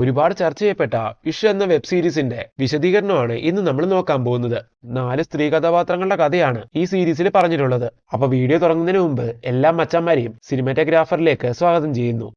ഒരുപാട് ചർച്ച ചെയ്യപ്പെട്ട ഇഷ എന്ന വെബ് സീരീസിന്റെ വിശദീകരണമാണ് ഇന്ന് നമ്മൾ നോക്കാൻ പോകുന്നത്. നാല് സ്ത്രീ കഥാപാത്രങ്ങളുടെ കഥയാണ് ഈ സീരീസിൽ പറഞ്ഞിട്ടുള്ളത്. അപ്പൊ വീഡിയോ തുടങ്ങുന്നതിന് മുമ്പ് എല്ലാ മച്ചന്മാരെയും സിനിമാറ്റോഗ്രാഫറിലേക്ക് സ്വാഗതം ചെയ്യുന്നു.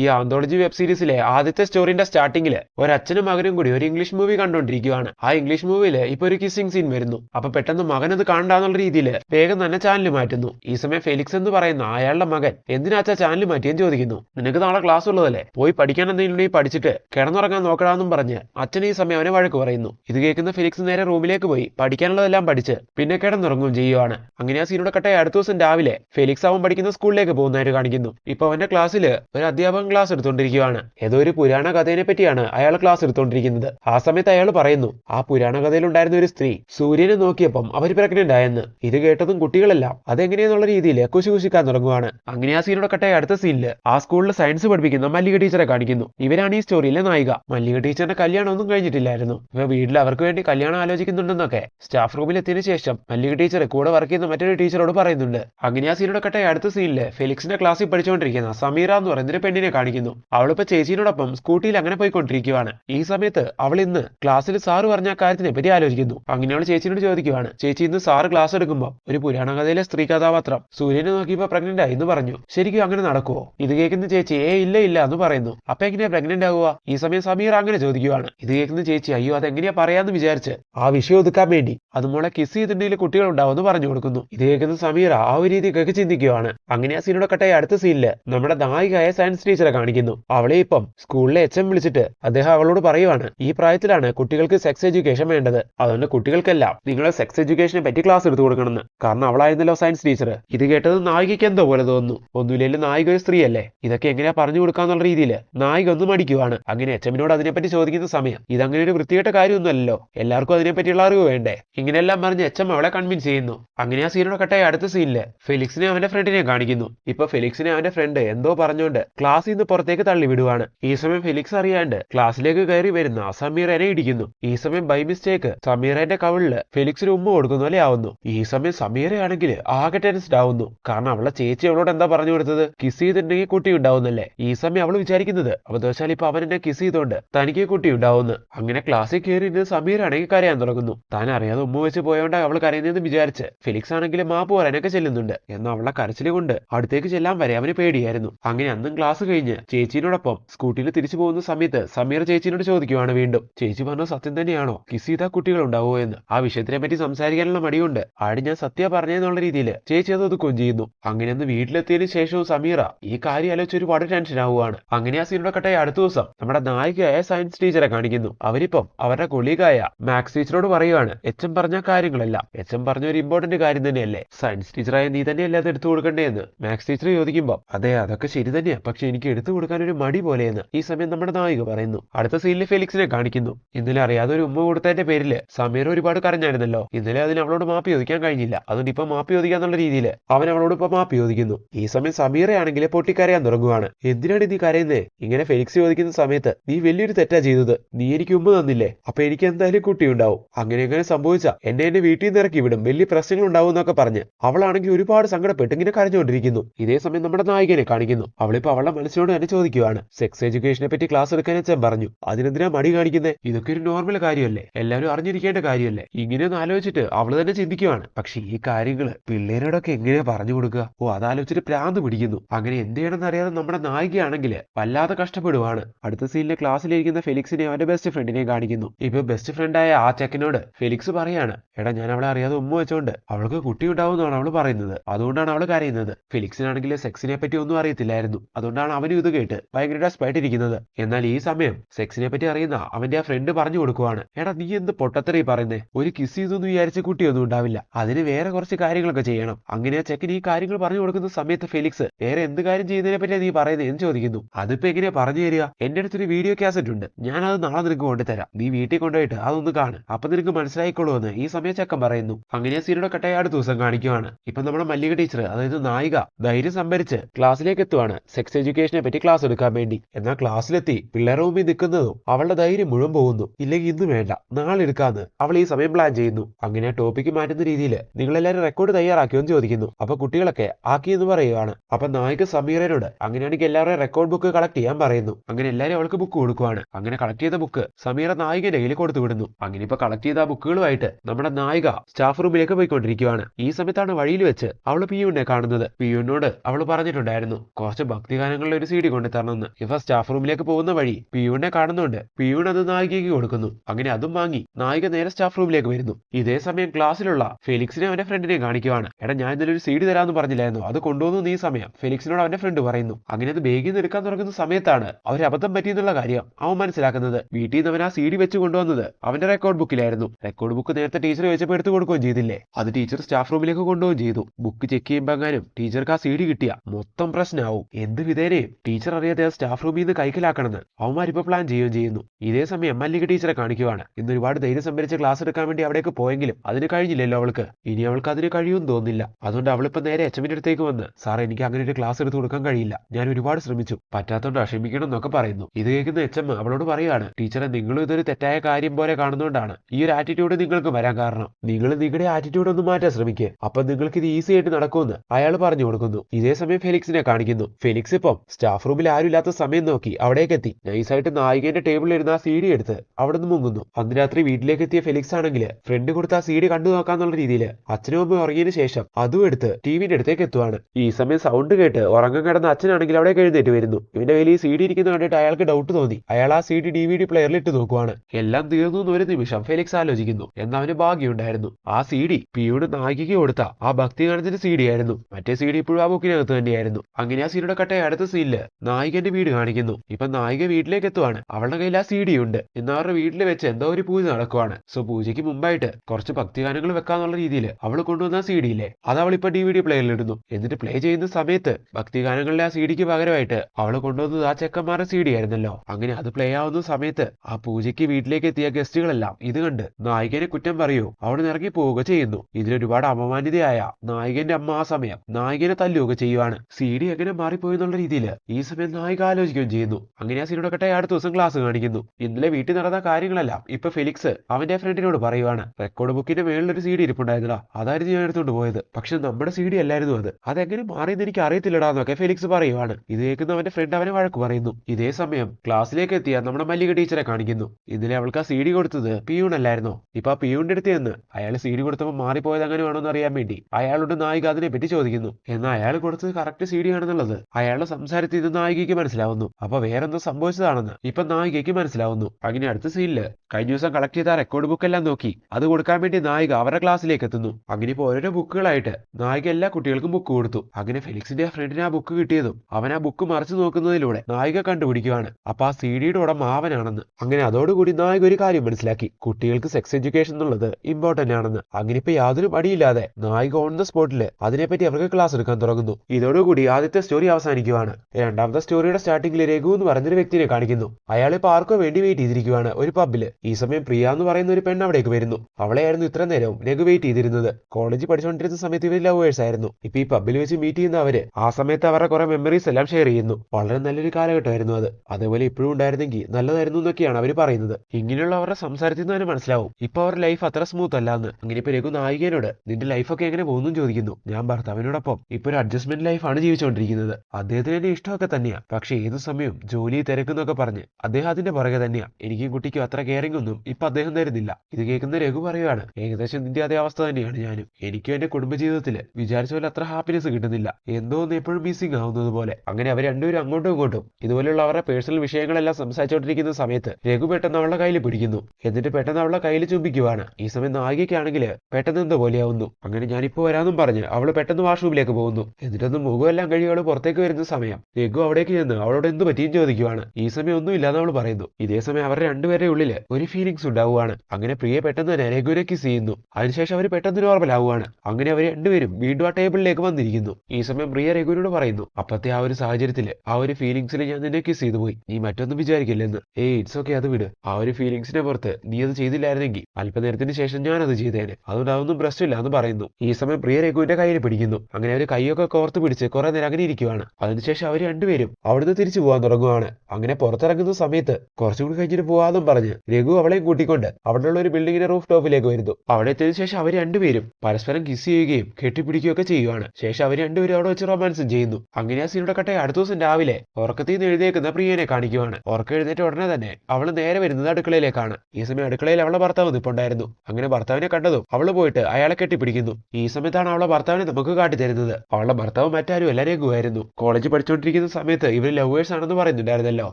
ഈ ആന്തോളജി വെബ് സീരീസിലെ ആദ്യത്തെ സ്റ്റോറിന്റെ സ്റ്റാർട്ടിംഗിൽ ഒരു അച്ഛനും മകനും കൂടി ഒരു ഇംഗ്ലീഷ് മൂവി കണ്ടുകൊണ്ടിരിക്കുകയാണ്. ആ ഇംഗ്ലീഷ് മൂവിയിൽ ഇപ്പൊ ഒരു കിസ്സിംഗ് സീൻ വരുന്നു. അപ്പൊ പെട്ടെന്ന് മകൻ അത് കാണണ്ടാന്നുള്ള രീതിയിൽ വേഗം തന്നെ ചാനൽ മാറ്റുന്നു. ഈ സമയം ഫെലിക്സ് എന്ന് പറയുന്ന അയാളുടെ മകൻ എന്തിനാച്ചാ ചാനൽ മാറ്റിയെന്ന് ചോദിക്കുന്നു. നിനക്ക് നാളെ ക്ലാസ് ഉള്ളതല്ലേ? പോയി പഠിക്കാൻ എന്തെങ്കിലും പഠിച്ചിട്ട് കിടന്നുറങ്ങാൻ നോക്കണമെന്നും പറഞ്ഞ് അച്ഛൻ ഈ സമയം അവനെ വഴക്ക് പറയുന്നു. ഇത് കേൾക്കുന്ന ഫെലിക്സ് നേരെ റൂമിലേക്ക് പോയി പഠിക്കാനുള്ളതെല്ലാം പഠിച്ച് പിന്നെ കിടന്നുറങ്ങുകയും ചെയ്യുവാണ്. അങ്ങനെ ആ സീനോടെ കട്ടെ അടുത്ത ദിവസം രാവിലെ ഫെലിക്സ് അവൻ പഠിക്കുന്ന സ്കൂളിലേക്ക് പോകുന്നതായിട്ട് കാണിക്കുന്നു. ഇപ്പൊ അവന്റെ ക്ലാസ്സിൽ ഒരു അധ്യാപകൻ ക്ലാസ് എടുത്തുകൊണ്ടിരിക്കുകയാണ് ഏതോ ഒരു പുരാണ കഥയെ പറ്റിയാണ് അയാൾ ക്ലാസ് എടുത്തുകൊണ്ടിരിക്കുന്നത് ആ സമയത്ത് അയാൾ പറയുന്നു ആ പുരാണ കഥയിൽ ഉണ്ടായിരുന്ന ഒരു സ്ത്രീ സൂര്യനെ നോക്കിയപ്പം അവർ പ്രഗ്നന്റ് ആയെന്ന്. ഇത് കേട്ടതും കുട്ടികളെല്ലാം അതെങ്ങനെയെന്നുള്ള രീതിയിൽ കുശി കുശിക്കാൻ തുടങ്ങുവാണ്. അങ്ങനെ ആ സീനോട് കട്ടെ അടുത്ത സീനിൽ ആ സ്കൂളിൽ സയൻസ് പഠിപ്പിക്കുന്ന മല്ലിക ടീച്ചറെ കാണിക്കുന്നു. ഇവരാണ് ഈ സ്റ്റോറിയിലെ നായിക. മല്ലിക ടീച്ചറിന്റെ കല്യാണം ഒന്നും കഴിഞ്ഞിട്ടില്ലായിരുന്നു. ഇവ വീട്ടിൽ അവർക്ക് വേണ്ടി കല്യാണം ആലോചിക്കുന്നുണ്ടെന്നൊക്കെ. സ്റ്റാഫ് റൂമിൽ എത്തിയതിനു ശേഷം മല്ലിക ടീച്ചർ കൂടെ വർക്ക് ചെയ്യുന്ന മറ്റൊരു ടീച്ചറോട് പറയുന്നുണ്ട് അങ്ങനെ ആ സീനോട് കട്ടെ അടുത്ത സീനിൽ ഫെലിക്സിന്റെ ക്ലാസ്സിൽ പഠിച്ചുകൊണ്ടിരിക്കുന്ന സമീറ എന്ന് പറയുന്ന ഒരു പെണ്ണിനെ കാണിക്കുന്നു. അവളിപ്പോ ചേച്ചിയോടൊപ്പം സ്കൂട്ടിയിൽ അങ്ങനെ പോയിക്കൊണ്ടിരിക്കുവാണ്. ഈ സമയത്ത് അവൾ ഇന്ന് ക്ലാസ്സിൽ സാറ് പറഞ്ഞ കാര്യത്തിനെ പറ്റി ആലോചിക്കുന്നു. അങ്ങനെ അവൾ ചേച്ചിയോട് ചോദിക്കുവാണ്. ചേച്ചി ഇന്ന് സാറ് ക്ലാസ് എടുക്കുമ്പോൾ ഒരു പുരാണ കഥയിലെ സ്ത്രീ കഥാപാത്രം സൂര്യനെ നോക്കിയപ്പോ പ്രഗ്നന്റ് ആയി എന്ന് പറഞ്ഞു. ശരിക്കും അങ്ങനെ നടക്കുവോ? ഇത് കേൾക്കുന്ന ചേച്ചി ഏ ഇല്ല ഇല്ല എന്ന് പറയുന്നു. അപ്പൊ എങ്ങനെയാ പ്രഗ്നന്റ് ആവുക? ഈ സമയം സമീർ അങ്ങനെ ചോദിക്കുവാണ്. ഇത് കേൾക്കുന്ന ചേച്ചി അയ്യോ അതെങ്ങനെയാ പറയാന്ന് വിചാരിച്ച് ആ വിഷയം ഒതുക്കാൻ വേണ്ടി അത് മോളെ കിസ് ചെയ്തിട്ടുണ്ടെങ്കിൽ കുട്ടികൾ ഉണ്ടാവുമെന്ന് പറഞ്ഞു കൊടുക്കുന്നു. ഇത് കേൾക്കുന്ന സമീർ ആ ഒരു രീതിക്കൊക്കെ ചിന്തിക്കുവാണ്. അങ്ങനെ ആ സീനോടെ കട്ടായ അടുത്ത സീനിൽ നമ്മുടെ നായികയായ സയൻസ് ടീച്ചറെ കാണിക്കുന്നു. അവളെ ഇപ്പം സ്കൂളിലെ എച്ച് എം വിളിച്ചിട്ട് അദ്ദേഹം അവളോട് പറയുവാണ് ഈ പ്രായത്തിലാണ് കുട്ടികൾക്ക് സെക്സ് എഡ്യൂക്കേഷൻ വേണ്ടത്. അതുകൊണ്ട് കുട്ടികൾക്കെല്ലാം നിങ്ങളെ സെക്സ് എഡ്യൂക്കേഷനെ പറ്റി ക്ലാസ് എടുത്തു കൊടുക്കണമെന്ന്. കാരണം അവളായിരുന്നല്ലോ സയൻസ് ടീച്ചർ ഇത് കേട്ടത് നായികയ്ക്ക് എന്തോ പോലെ തോന്നുന്നു. ഒന്നുമില്ലെങ്കിലും നായിക ഒരു സ്ത്രീയല്ലേ? ഇതൊക്കെ എങ്ങനെയാ പറഞ്ഞു കൊടുക്കാന്നുള്ള രീതിയിൽ നായിക ഒന്ന് മടിക്കുവാണ്. അങ്ങനെ എച്ച് എമ്മിനോട് അതിനെപ്പറ്റി ചോദിക്കുന്ന സമയം. ഇതങ്ങനെ ഒരു വൃത്തികെട്ട കാര്യമൊന്നുമല്ലോ എല്ലാവർക്കും അതിനെപ്പറ്റിയുള്ള അറിവ് വേണ്ടേ? ഇങ്ങനെയെല്ലാം പറഞ്ഞ് എച്ച് എം അവളെ കൺവിൻസ് ചെയ്യുന്നു. അങ്ങനെ ആ സീനോട് കട്ടായ അടുത്ത സീനിൽ ഫെലിക്സിനെ അവന്റെ ഫ്രണ്ടിനെ കാണിക്കുന്നു. ഇപ്പൊ ഫെലിക്സിനെ അവന്റെ ഫ്രണ്ട് എന്തോ പറഞ്ഞുകൊണ്ട് ക്ലാസ്സിൽ നിന്ന് പുറത്തേക്ക് തള്ളിവിടുവാണ്. ഈ സമയം ഫെലിക്സ് അറിയാണ്ട് ക്ലാസ്സിലേക്ക് കയറി വരുന്ന സമീറനെ ഇടിക്കുന്നു. ഈ സമയം ബൈ മിസ്റ്റേക്ക് സമീറന്റെ കവിളിൽ ഫെലിക്സിന് ഉമ്മ കൊടുക്കുന്ന പോലെ ആവുന്നു. ഈ സമയം സമീറയാണെങ്കിൽ ആകെ ടെൻസ്ഡ് ആവുന്നു. കാരണം അവളെ ചേച്ചി അവളോട് എന്താ പറഞ്ഞു കൊടുത്തത്? കിസ് ചെയ്തിട്ടുണ്ടെങ്കിൽ കുട്ടി ഉണ്ടാവുന്നല്ലേ? ഈ സമയം അവൾ വിചാരിക്കുന്നത് അബദ്ധവശാൽ ഇപ്പൊ അവൻ എന്നെ കിസ് ചെയ്തോണ്ട് തനിക്ക് കുട്ടി ഉണ്ടാവുന്നു. അങ്ങനെ ക്ലാസ്സിൽ കയറി ഇരുന്ന് സമീറാണെങ്കിൽ കരയാൻ തുടങ്ങുന്നു. താൻ അറിയാതെ ഉമ്മ വെച്ച് പോയോണ്ട് അവൾ കരയുന്നതെന്ന് വിചാരിച്ച് ഫെലിക്സ് ആണെങ്കിൽ മാപ്പ് പറയാനൊക്കെ ചെല്ലുന്നുണ്ട്. എന്നാൽ അവളെ കരച്ചിൽ കൊണ്ട് അടുത്തേക്ക് ചെല്ലാൻ വരെ അവന് പേടിയായിരുന്നു. അങ്ങനെ അന്നും ക്ലാസ് കഴിഞ്ഞ് ചേച്ചീനോടൊപ്പം സ്കൂട്ടിയിൽ തിരിച്ചു പോകുന്ന സമയത്ത് സമീർ ചേച്ചീനോട് ചോദിക്കുവാണ് വീണ്ടും. ചേച്ചി പറഞ്ഞ സത്യം തന്നെയാണോ? കിസ് കുട്ടികൾ ഉണ്ടാവോ എന്ന്. ആ വിഷയത്തിനെ പറ്റി സംസാരിക്കാനുള്ള മടിയുണ്ട്. ആടി ഞാൻ സത്യ പറഞ്ഞെന്നുള്ള രീതിയിൽ ചേച്ചി അത് ഒതുക്കുകയും ചെയ്യുന്നു. അങ്ങനെ അന്ന് വീട്ടിലെത്തിയതിന് ശേഷവും സമീറ ഈ കാര്യം ആലോചിച്ച് ഒരുപാട് ടെൻഷൻ ആവുകയാണ്. അങ്ങനെ ആ സീനോടെ കട്ടായ അടുത്ത ദിവസം നമ്മുടെ നായികയായ സയൻസ് ടീച്ചറെ കാണിക്കുന്നു. അവരിപ്പം അവരുടെ കൊളീഗായ മാത്സ് ടീച്ചറോട് പറയുവാണ് എച്ച് എം പറഞ്ഞ കാര്യങ്ങളല്ല എച്ച് എം പറഞ്ഞ ഒരു ഇമ്പോർട്ടന്റ് കാര്യം തന്നെയല്ലേ? സയൻസ് ടീച്ചറായ നീ തന്നെയല്ലേ അത് എടുത്തു കൊടുക്കണ്ടേ എന്ന്? മാത്സ് ടീച്ചർ ചോദിക്കുമ്പോൾ അതെ അതൊക്കെ ശരി തന്നെയാ. പക്ഷെ എനിക്ക് എടുത്തു കൊടുക്കാൻ ഒരു മടി പോലെയെന്ന് ഈ സമയം നമ്മുടെ നായിക പറയുന്നു. അടുത്ത സീനിൽ ഫെലിക്സിനെ കാണിക്കുന്നു. ഇന്നലെ അറിയാതെ ഒരു ഉമ്മ കൊടുത്തതിന്റെ പേരിൽ സമീർ ഒരുപാട് കരഞ്ഞായിരുന്നല്ലോ. ഇന്നലെ അതിന് അവളോട് മാപ്പി ചോദിക്കാൻ കഴിഞ്ഞില്ല. അതുകൊണ്ട് ഇപ്പൊ മാപ്പ് ചോദിക്കാന്നുള്ള രീതിയിൽ അവൻ അവളോട് ഇപ്പൊ മാപ്പി ചോദിക്കുന്നു. ഈ സമയം സമീറയാണെങ്കിൽ പൊട്ടിക്കരയാൻ തുടങ്ങുവാണ്. എന്തിനാണ് നീ കരയുന്നത് ഇങ്ങനെ ഫെലിക്സ് ചോദിക്കുന്ന സമയത്ത് നീ വലിയൊരു തെറ്റാ ചെയ്തത്. നീ എനിക്ക് ഉമ്മ തന്നില്ലേ? അപ്പൊ എനിക്ക് എന്തായാലും കുട്ടി ഉണ്ടാവും. അങ്ങനെ എങ്ങനെ സംഭവിച്ച എന്നെ എന്നെ വീട്ടിൽ നിന്ന് ഇറക്കി വിടും. വലിയ പ്രശ്നങ്ങൾ ഉണ്ടാവും എന്നൊക്കെ പറഞ്ഞ് അവളാണെങ്കിൽ ഒരുപാട് സങ്കടപ്പെട്ട് ഇങ്ങനെ കരഞ്ഞുകൊണ്ടിരിക്കുന്നു. ഇതേ സമയം നമ്മുടെ നായികനെ കാണിക്കുന്നു. അവളിപ്പോ അവളുടെ മനസ്സിനോട് തന്നെ ചോദിക്കുവാണ്. സെക്സ് എഡ്യൂക്കേഷനെ പറ്റി ക്ലാസ് എടുക്കാൻ അച്ഛൻ പറഞ്ഞു. അതിനെന്തിനാ മടി കാണിക്കുന്നത് ഇതൊക്കെ ഒരു നോർമൽ കാര്യമല്ലേ? എല്ലാവരും അറിഞ്ഞിരിക്കേണ്ട കാര്യമല്ലേ? ഇങ്ങനെയൊന്ന് ആലോചിച്ചിട്ട് അവൾ തന്നെ ചിന്തിക്കുവാണ്. പക്ഷെ ഈ കാര്യങ്ങൾ പിള്ളേരോടൊക്കെ എങ്ങനെയാ പറഞ്ഞു കൊടുക്കുക? ഓ അതാലോചിച്ചിട്ട് പ്രാന്ത് പിടിക്കുന്നു. അങ്ങനെ എന്ത് ചെയ്യണമെന്ന് അറിയാതെ നമ്മുടെ നായികയാണെങ്കിൽ വല്ലാതെ കഷ്ടപ്പെടുവാണ്. അടുത്ത സീനിലെ ക്ലാസ്സിലിരിക്കുന്ന ഫെലിക്സിനെ അവന്റെ ബെസ്റ്റ് ഫ്രണ്ടിനെ കാണിക്കുന്നു. ഇപ്പൊ ബെസ്റ്റ് ഫ്രണ്ടായ ആ ചെക്കനോട് ഫെലിക്സ് പറയാണ് എടാ ഞാൻ അവളെ അറിയാതെ ഉമ്മ വെച്ചോണ്ട് അവൾക്ക് കുട്ടി ഉണ്ടാവുമെന്നാണ് അവൾ പറയുന്നത്. അതുകൊണ്ടാണ് അവൾ കരയുന്നത്. ഫെലിക്സിനാണെങ്കിൽ സെക്സിനെ പറ്റി ഒന്നും അറിയത്തില്ലായിരുന്നു. അതുകൊണ്ടാണ് അവനും ഇത് കേട്ട് ഭയങ്കര ഡെസ്പായിട്ടിരിക്കുന്നത് എന്നാൽ ഈ സമയം സെക്സിനെ പറ്റി അറിയുന്ന അവന്റെ ആ ഫ്രണ്ട് പറഞ്ഞു കൊടുക്കുവാണ്. എടാ നീ എന്ത് പൊട്ടത്തറി പറയുന്നേ? ഒരു കിസ് ചെയ്തെന്ന് വിചാരിച്ച കുട്ടിയൊന്നും ഉണ്ടാവില്ല. അതിന് വേറെ കുറച്ച് കാര്യങ്ങളൊക്കെ ചെയ്യണം. അങ്ങനെ ചെക്കൻ ഈ കാര്യങ്ങൾ പറഞ്ഞു കൊടുക്കുന്ന സമയത്ത് ഫെലിക്സ് വേറെ എന്ത് കാര്യം ചെയ്യുന്നതിനെ പറ്റി നീ പറയുന്നത് എന്ന് ചോദിക്കുന്നു. അതിപ്പോ എങ്ങനെയാ പറഞ്ഞു തരിക? എന്റെ അടുത്തൊരു വീഡിയോ കാസറ്റ് ഉണ്ട്. ഞാൻ അത് നാളെ നിനക്ക് കൊണ്ടുതരാം. നീ വീട്ടിൽ കൊണ്ടുപോയിട്ട് അതൊന്ന് കാണും. അപ്പൊ നിനക്ക് മനസ്സിലായിക്കോളൂന്ന് ഈ സമയം ചെക്കൻ പറയുന്നു. അങ്ങനെ സീനോടെ കട്ടയാട് ദിവസം കാണിക്കുവാണ്. ഇപ്പൊ നമ്മുടെ മല്ലിക ടീച്ചർ അതായത് നായിക ധൈര്യം സംഭരിച്ച് ക്ലാസ്സിലേക്ക് എത്തുവാണ്. സെക്സ് എഡ്യൂക്കേഷനെ എഡ്യൂക്കേഷനെ പറ്റി ക്ലാസ് എടുക്കാൻ വേണ്ടി. എന്നാൽ ക്ലാസ്സിലെത്തി പിള്ളേരെ നിൽക്കുന്നതും അവളുടെ ധൈര്യം മുഴുവൻ പോകുന്നു. ഇല്ലെങ്കിൽ ഇന്ന് വേണ്ട. നാളെ എടുക്കാന്ന് അവൾ ഈ സമയം പ്ലാൻ ചെയ്യുന്നു. അങ്ങനെ ടോപ്പിക്ക് മാറ്റുന്ന രീതിയിൽ നിങ്ങളെല്ലാവരും റെക്കോർഡ് തയ്യാറാക്കിയോ എന്ന് ചോദിക്കുന്നു. അപ്പൊ കുട്ടികളൊക്കെ ആക്കി എന്ന് പറയുവാണ്. അപ്പൊ നായിക സമീറനോട് അങ്ങനെയാണെങ്കിൽ എല്ലാവരുടെയും റെക്കോർഡ് ബുക്ക് കളക്ട് ചെയ്യാൻ പറയുന്നു. അങ്ങനെ എല്ലാവരും അവൾക്ക് ബുക്ക് കൊടുക്കുവാണ്. അങ്ങനെ കളക്ട് ചെയ്ത ബുക്ക് സമീറ നായികന്റെ കയ്യിൽ കൊടുത്തു വിടുന്നു. അങ്ങനെ ഇപ്പൊ കളക്ട് ചെയ്ത ബുക്കുകളുമായിട്ട് നമ്മുടെ നായിക സ്റ്റാഫ് റൂമിലേക്ക് പോയിക്കൊണ്ടിരിക്കുകയാണ് ഈ സമയത്താണ് വഴിയിൽ വെച്ച് അവൾ പിയുവിനെ കാണുന്നത്. പിയുവിനോട് അവൾ പറഞ്ഞിട്ടുണ്ടായിരുന്നു. കുറച്ച് ഭക്തിഗാനങ്ങളുടെ ഒരു സി ഡി കൊണ്ടു തരണമെന്ന് ഇവ സ്റ്റാഫ് റൂമിലേക്ക് പോകുന്ന വഴി പിയുവിനെ കാണുന്നുണ്ട്. പിയുൺ അത് നായികയ്ക്ക് കൊടുക്കുന്നു. അങ്ങനെ അതും വാങ്ങി നായിക നേരെ സ്റ്റാഫ് റൂമിലേക്ക് വരുന്നു. ഇതേ സമയം ക്ലാസ്സിലുള്ള ഫെലിക്സിനെ അവന്റെ ഫ്രണ്ടിനെ കാണിക്കുവാണ്. എടാ ഞാൻ ഇന്നലെ ഒരു സി ഡി തരാമെന്ന് പറഞ്ഞില്ലായിരുന്നു? അത് കൊണ്ടുവന്നു നീ സമയം. ഫെലിക്സിനോട് അവന്റെ ഫ്രണ്ട് പറയുന്നു. അങ്ങനെ അത് ബേഗിൽ നിന്ന് എടുക്കാൻ തുടങ്ങുന്ന സമയത്താണ് അവർ അബദ്ധം പറ്റിയെന്നുള്ള കാര്യം അവൻ മനസ്സിലാക്കുന്നത്. വീട്ടിൽ നിന്ന് അവൻ ആ സി ഡി വെച്ച് കൊണ്ടുവന്നത് അവന്റെ റെക്കോർഡ് ബുക്കിലായിരുന്നു റെക്കോർഡ് ബുക്ക് നേരത്തെ ടീച്ചർ വെച്ചപ്പോൾ എടുത്തു കൊടുക്കുകയും ചെയ്തില്ലേ? അത് ടീച്ചർ സ്റ്റാഫ് റൂമിലേക്ക് കൊണ്ടുപോവുകയും ചെയ്തു. ബുക്ക് ചെക്ക് ചെയ്യുമ്പോൾ ടീച്ചർക്ക് ആ സി ഡി കിട്ടിയ. മൊത്തം പ്രശ്നമാവും എന്ത് വിധേനയും. ടീച്ചർ അറിയാതെ ആ സ്റ്റാഫ് റൂമിൽ നിന്ന് കൈക്കലാക്കണമെന്ന് അവന്മാരിപ്പോ പ്ലാൻ ചെയ്യുകയും ചെയ്യുന്നു. ഇതേ സമയം എം മല്ലിക ടീച്ചറെ കാണിക്കുവാണ്. ഇന്ന് ഒരുപാട് ധൈര്യം സംഭരിച്ച് ക്ലാസ് എടുക്കാൻ വേണ്ടി അവിടേക്ക് പോയെങ്കിലും അതിന് കഴിഞ്ഞില്ലല്ലോ അവൾക്ക്. ഇനി അവൾക്ക് അതിന് കഴിയും തോന്നില്ല അതുകൊണ്ട് അവളിപ്പോ നേരെ എച്ചമിന്റെ അടുത്തേക്ക് വന്ന് സാർ എനിക്ക് അങ്ങനെ ഒരു ക്ലാസ് എടുത്ത് കൊടുക്കാൻ കഴിയില്ല. ഞാൻ ഒരുപാട് ശ്രമിച്ചു. പറ്റാത്തോണ്ട് ക്ഷമിക്കണം എന്നൊക്കെ പറയുന്നു. ഇത് കേൾക്കുന്ന എച്ച് എം അവളോട് പറയുകയാണ് ടീച്ചറെ നിങ്ങളും ഇതൊരു തെറ്റായ കാര്യം പോലെ കാണുന്നതുകൊണ്ടാണ് ഈ ഒരു ആറ്റിറ്റ്യൂഡ് നിങ്ങൾക്ക് വരാൻ കാരണം. നിങ്ങൾ നിങ്ങളുടെ ആറ്റിറ്റ്യൂഡ് ഒന്ന് മാറ്റാൻ ശ്രമിക്കുക അപ്പൊ നിങ്ങൾക്ക് ഇത് ഈസി ആയിട്ട് നടക്കുമെന്ന് അയാൾ പറഞ്ഞു കൊടുക്കുന്നു. ഇതേ സമയം ഫെലിക്സിനെ കാണിക്കുന്നു. ഫെലിക്സ് ഇപ്പം സ്റ്റാഫ് റൂമിൽ ആരുമില്ലാത്ത സമയം നോക്കി. അവിടേക്ക് എത്തി. നൈസായിട്ട് നായികന്റെ ടേബിളിൽ ഇരുന്ന ആ സി ഡി എടുത്ത് അവിടെ നിന്ന് മുങ്ങുന്നു. അന്ന് രാത്രി വീട്ടിലേക്ക് എത്തിയ ഫെലിക്സ് ആണെങ്കിൽ ഫ്രണ്ട് കൊടുത്ത ആ സി ഡി കണ്ടു നോക്കാന്നുള്ള രീതിയിൽ അച്ഛനും അമ്മ ഉറങ്ങിയതിനു ശേഷം അതും എടുത്ത് ടിവിന്റെ അടുത്തേക്ക് എത്തുവാണ്. ഈ സമയം സൗണ്ട് കേട്ട് ഉറങ്ങാൻ കിടന്ന അച്ഛനാണെങ്കിൽ അവിടെ എഴുന്നേറ്റ് വരുന്നു. ഇവന്റെ ഈ സി ഡി ഇരിക്കുന്ന കണ്ടിട്ട് അയാൾക്ക് ഡൗട്ട് തോന്നി. അയാൾ ആ C D D V D പ്ലെയറിൽ ഇട്ട് നോക്കുവാണ്. എല്ലാം തീർന്നു എന്ന് ഒരു നിമിഷം ഫെലിക്സ് ആലോചിക്കുന്നു. എന്നാൽ അവന് ഭാഗ്യമുണ്ടായിരുന്നു. ആ സി ഡി പിയുടെ നായികയ്ക്ക് കൊടുത്ത ആ ഭക്തി ഗാനത്തിന്റെ സി ഡി ആയിരുന്നു മറ്റേ സി ഡി ഇപ്പോഴും ആ ബുക്കിനകത്ത് തന്നെയായിരുന്നു. അങ്ങനെ ആ സിഡിയുടെ കട്ടയെ അടുത്ത സീനിൽ നായികന്റെ വീട് കാണിക്കുന്നു. ഇപ്പൊ നായിക വീട്ടിലേക്ക് എത്തുവാണ് അവളുടെ കയ്യിൽ ആ സി ഡി ഉണ്ട്. ഇന്ന് അവരുടെ വീട്ടിൽ വെച്ച് എന്തോ ഒരു പൂജ നടക്കുവാണ്. സോ പൂജയ്ക്ക് മുമ്പായിട്ട് കുറച്ച് ഭക്തിഗാനങ്ങൾ വെക്കാന്നുള്ള രീതിയിൽ അവൾ കൊണ്ടുവന്ന സി ഡി ഇല്ലേ? അത് അവൾ ഇപ്പൊ ഡി വി ഡി പ്ലേയിൽ ഇടുന്നു. എന്നിട്ട് പ്ലേ ചെയ്യുന്ന സമയത്ത് ഭക്തിഗാനങ്ങളുടെ ആ സി ഡിക്ക് പകരമായിട്ട് അവൾ കൊണ്ടുവന്നത് ആ ചെക്കന്മാരുടെ സി ഡി ആയിരുന്നല്ലോ. അങ്ങനെ അത് പ്ലേ ആവുന്ന സമയത്ത് ആ പൂജയ്ക്ക് വീട്ടിലേക്ക് എത്തിയ ഗസ്റ്റുകളെല്ലാം ഇത് കണ്ട് നായികനെ കുറ്റം പറയൂ. അവിടെ നിന്ന് ഇറങ്ങി പോവുക ചെയ്യുന്നു. ഇതിലൊരുപാട് അപമാനിതയായ നായികന്റെ അമ്മ ആ സമയം നായികനെ തല്ലുകയൊക്കെ ചെയ്യുവാണ്. സി ഡി എങ്ങനെ മാറിപ്പോയി എന്നുള്ള രീതിയിൽ ഈ സമയം നായിക ആലോചിക്കുകയും ചെയ്യുന്നു. അങ്ങനെ ആ സീനോട് കട്ടെ അടുത്ത ദിവസം ക്ലാസ് കാണിക്കുന്നു. ഇന്നലെ വീട്ടിൽ നടന്ന കാര്യങ്ങളെല്ലാം. ഇപ്പൊ ഫെലിക്സ് അവന്റെ ഫ്രണ്ടിനോട് പറയുവാണ്. റെക്കോർഡ് ബുക്കിന്റെ മേളിൽ ഒരു സി ഡി ഇരിപ്പുണ്ടായിരുന്നടാ. അതായിരുന്നു ഞാൻ എടുത്തുകൊണ്ട് പോയത്. പക്ഷെ നമ്മുടെ സി ഡി അല്ലായിരുന്നു അത്. അതെങ്ങനെ മാറിയെന്ന് എനിക്ക് അറിയത്തില്ലടാ എന്നൊക്കെ ഫെലിക്സ് പറയുവാണ്. ഇത് കേൾക്കുന്ന അവന്റെ ഫ്രണ്ട് അവനെ വഴക്ക് പറയുന്നു. ഇതേ സമയം ക്ലാസ്സിലേക്ക് എത്തിയ നമ്മുടെ മല്ലിക ടീച്ചറെ കാണിക്കുന്നു. ഇന്നലെ അവൾക്ക് ആ സി ഡി കൊടുത്തത് പിയൂൺ അല്ലായിരുന്നോ? ഇപ്പൊ ആ പിയൂണിന്റെ അടുത്ത് നിന്ന് അയാൾ സി ഡി കൊടുത്തപ്പോൾ മാറിപ്പോയത് അങ്ങനെ എന്ന് അറിയാൻ വേണ്ടി അയാളോട് നായിക അതിനെ പറ്റി ചോദിക്കുന്നു. എന്നാൽ അയാൾ കൊടുത്തത് കറക്റ്റ് സി ഡി ആണെന്നുള്ളത്. അയാളുടെ സംസാരത്തിൽ ഇത് നായികയ്ക്ക് മനസ്സിലാവുന്നു. അപ്പൊ വേറെന്തോ സംഭവിച്ചതാണെന്ന്. ഇപ്പൊ നായികയ്ക്ക് മനസ്സിലാവുന്നു. അങ്ങനെ അടുത്ത സീനിൽ കഴിഞ്ഞ ദിവസം കളക്ട് ചെയ്ത റെക്കോർഡ് ബുക്ക് എല്ലാം നോക്കി. അത് കൊടുക്കാൻ വേണ്ടി നായിക അവരുടെ ക്ലാസ്സിലേക്ക് എത്തുന്നു. അങ്ങനെ ഇപ്പൊ ഓരോരോ ബുക്കുകളായിട്ട് നായിക എല്ലാ കുട്ടികൾക്കും ബുക്ക് കൊടുത്തു. അങ്ങനെ ഫെലിക്സിന്റെ ഫ്രണ്ടിന് ആ ബുക്ക് കിട്ടിയതും അവൻ ആ ബുക്ക് മറിച്ചു നോക്കുന്നതിലൂടെ നായിക കണ്ടുപിടിക്കുവാണ്. അപ്പൊ ആ സി ഡിയുടെ ഉടമ അവനാണെന്ന് അങ്ങനെ അതോടുകൂടി നായിക ഒരു കാര്യം മനസ്സിലാക്കി. കുട്ടികൾക്ക് സെക്സ് എഡ്യൂക്കേഷൻ എന്നുള്ളത് ഇമ്പോർട്ടന്റ് ആണെന്ന്. അങ്ങനെ ഇപ്പൊ യാതൊരു മടിയില്ലാതെ നായിക ഓൺ ദ സ്പോട്ടിൽ അതിനെപ്പറ്റി അവർക്ക് ക്ലാസ് എടുക്കാൻ തുടങ്ങുന്നു. ഇതോടുകൂടി ആദ്യത്തെ സ്റ്റോറി അവസാനിക്കുവാണ്. രണ്ടാമത്തെ സ്റ്റോറിയുടെ സ്റ്റാർട്ടിംഗിൽ രഘു എന്ന് പറഞ്ഞൊരു വ്യക്തിയെ കാണിക്കുന്നു. അയാൾ ഇപ്പൊ ആർക്കോ വേണ്ടി വെയിറ്റ് ചെയ്തിരിക്കുകയാണ് ഒരു പബ്ബിൽ ഈ സമയം പ്രിയ എന്ന് പറയുന്ന ഒരു പെണ്ണ് അവിടേക്ക് വരുന്നു. അവളെയായിരുന്നു ഇത്ര നേരവും രഘു വെയിറ്റ് ചെയ്തിരുന്നത്. കോളേജിൽ പഠിച്ചുകൊണ്ടിരുന്ന സമയത്ത് ഇവർ ലവേഴ്സ് ആയിരുന്നു. ഇപ്പൊ ഈ പബ്ബിൽ വെച്ച് മീറ്റ് ചെയ്യുന്ന അവർ ആ സമയത്ത് അവരുടെ കുറെ മെമ്മറീസ് എല്ലാം ഷെയർ ചെയ്യുന്നു. വളരെ നല്ലൊരു കാലഘട്ടമായിരുന്നു അത്. അതേപോലെ ഇപ്പോഴും ഉണ്ടായിരുന്നെങ്കിൽ നല്ലതായിരുന്നു എന്നൊക്കെയാണ് അവർ പറയുന്നത്. ഇങ്ങനെയുള്ള അവരുടെ സംസാരത്തിൽ നിന്ന് തന്നെ മനസ്സിലാവും. ഇപ്പൊ അവരുടെ ലൈഫ് അത്ര സ്മൂത്ത് അല്ലാന്ന് അങ്ങനെ ഇപ്പൊ രഘു നായികനോട് നിന്റെ ലൈഫൊക്കെ എങ്ങനെ പോകുന്നു? ചോദിക്കുന്നു. ഞാൻ ഭർത്താവിനോടൊപ്പം. ഇപ്പൊ ഒരു അഡ്ജസ്റ്റ്മെന്റ് ലൈഫാണ് ജീവിച്ചുകൊണ്ടിരിക്കുന്നത് അദ്ദേഹത്തിന് എന്നെ ഇഷ്ടമൊക്കെ തന്നെയാ. പക്ഷെ ഏതു സമയവും ജോലി തിരക്കുന്നൊക്കെ പറഞ്ഞ് അദ്ദേഹം അതിന്റെ പുറകെ തന്നെയാ. എനിക്കും കുട്ടിക്കും അത്ര കെയറിംഗ് ഒന്നും ഇപ്പൊ അദ്ദേഹം തരുന്നില്ല. ഇത് കേൾക്കുന്ന രഘു പറയുകയാണ് ഏകദേശം നിന്റെ അതേ അവസ്ഥ തന്നെയാണ് ഞാനും. എനിക്കും എന്റെ കുടുംബജീവിതത്തിൽ വിചാരിച്ച പോലെ അത്ര ഹാപ്പിനെസ് കിട്ടുന്നില്ല. എന്തോ ഒന്ന് എപ്പോഴും മിസ്സിംഗ് ആവുന്നത് പോലെ. അങ്ങനെ അവർ രണ്ടുപേരും അങ്ങോട്ടും ഇങ്ങോട്ടും ഇതുപോലുള്ള അവരുടെ പേഴ്സണൽ വിഷയങ്ങളെല്ലാം സംസാരിച്ചുകൊണ്ടിരിക്കുന്ന സമയത്ത് രഘു പെട്ടെന്ന് അവളുടെ കയ്യിൽ പിടിക്കുന്നു. എന്നിട്ട് പെട്ടെന്ന് അവളുടെ കയ്യിൽ ചുംബിക്കുവാണ്. ഈ സമയം നായികയ്ക്കാണെങ്കിൽ പെട്ടെന്ന് എന്തോ പോലെയാവുന്നു അങ്ങനെ ഞാനിപ്പോ വരാമെന്നും പറഞ്ഞ് അവൾ പെട്ടെന്ന് വാഷ്റൂമിലേക്ക് പോകുന്നു. എന്നിട്ടൊന്ന് മുഖമെല്ലാം കഴിയുകൾ പുറത്തേക്ക് വരുന്ന സമയം. രഘു അവിടേക്ക് ചെന്ന് അവളോട് എന്ത് പറ്റിയും ചോദിക്കുവാണ്. ഈ സമയം ഒന്നും ഇല്ലാതെ അവൾ പറയുന്നു. ഇതേ സമയം അവരുടെ രണ്ടുപേരുടെ ഉള്ളിൽ ഒരു ഫീലിംഗ്സ് ഉണ്ടാവുകയാണ് അങ്ങനെ പ്രിയ പെട്ടെന്ന് തന്നെ രഘുവിനെ കിസ് ചെയ്യുന്നു. അതിനുശേഷം അവർ പെട്ടെന്ന് നോർമൽ ആവുകയാണ് അങ്ങനെ അവർ രണ്ടുപേരും വീണ്ടും ആ ടേബിളിലേക്ക് വന്നിരിക്കുന്നു. ഈ സമയം പ്രിയ രഘുവിനോട് പറയുന്നു അപ്പത്തെ ആ ഒരു സാഹചര്യത്തിൽ ആ ഒരു ഫീലിംഗ്സിൽ ഞാൻ നിന്നെ കിസ് ചെയ്തു പോയി. നീ മറ്റൊന്നും വിചാരിക്കില്ലെന്ന്. ഏയ് ഇറ്റ്സ് ഓക്കെ അത് വിട്. ആ ഒരു ഫീലിംഗ്സിനെ പുറത്ത് നീ അത് ചെയ്തില്ലായിരുന്നെങ്കിൽ അല്പനേരത്തിന് ശേഷം ഞാൻ അത് ചെയ്തേനെ. അതുകൊണ്ട് അതൊന്നും പ്രശ്നമില്ല എന്ന് പറയുന്നു. ഈ സമയം പ്രിയ രഘുവിന്റെ കയ്യിൽ പിടിക്കുന്നു. അങ്ങനെ അവർ കൈയൊക്കെ കോർത്ത് പിടിച്ച് കുറെ നേരം അങ്ങനെ ഇരിക്കുവാണ്. അതിനുശേഷം അവർ അവർ രണ്ടുപേരും അവിടുന്ന് തിരിച്ചു പോകാൻ തുടങ്ങുവാണ്. അങ്ങനെ പുറത്തിറങ്ങുന്ന സമയത്ത് കുറച്ചുകൂടി കഴിഞ്ഞിട്ട് പോവാന്നും പറഞ്ഞ് രഘു അവളെയും കൂട്ടിക്കൊണ്ട് അവിടെയുള്ള ഒരു ബിൽഡിങ്ങിന്റെ റൂഫ് ടോപ്പിലേക്ക് വരുന്നു. അവിടെ എത്തിയതിനു ശേഷം അവർ രണ്ടുപേരും പരസ്പരം കിസ് ചെയ്യുകയും കെട്ടിപ്പിടിക്കുകയൊക്കെ ചെയ്യുവാണ്. ശേഷം അവർ രണ്ടുപേരും അവിടെ വെച്ച് റൊമാൻസും ചെയ്യുന്നു. അങ്ങനെ ആ സീനോടെ കട്ടെ അടുത്ത ദിവസം രാവിലെ ഉറക്കത്തിൽ നിന്ന് എഴുന്നേക്കുന്ന പ്രിയനെ കാണിക്കുവാണ്. ഉറക്കം എഴുന്നേറ്റ ഉടനെ തന്നെ അവൾ നേരെ വരുന്നത് അടുക്കളയിലേക്കാണ്. ഈ സമയം അടുക്കളയിൽ അവളെ ഭർത്താവ് നിൽപ്പുണ്ടായിരുന്നു അങ്ങനെ ഭർത്താവിനെ കണ്ടതും അവൾ പോയിട്ട് അയാളെ കെട്ടിപ്പിടിക്കുന്നു. ഈ സമയത്താണ് അവളെ ഭർത്താവിനെ നമുക്ക് കാട്ടിത്തരുന്നത്. അവളുടെ ഭർത്താവ് മറ്റാരും എല്ലാ രഘുവായിരുന്നു കോളേജ് പഠിച്ചുകൊണ്ടിരിക്കുന്ന സമയത്ത് ഇവർ ലവേഴ്സ് ആണെന്ന് പറയുന്നുണ്ടായിരുന്നല്ലോ.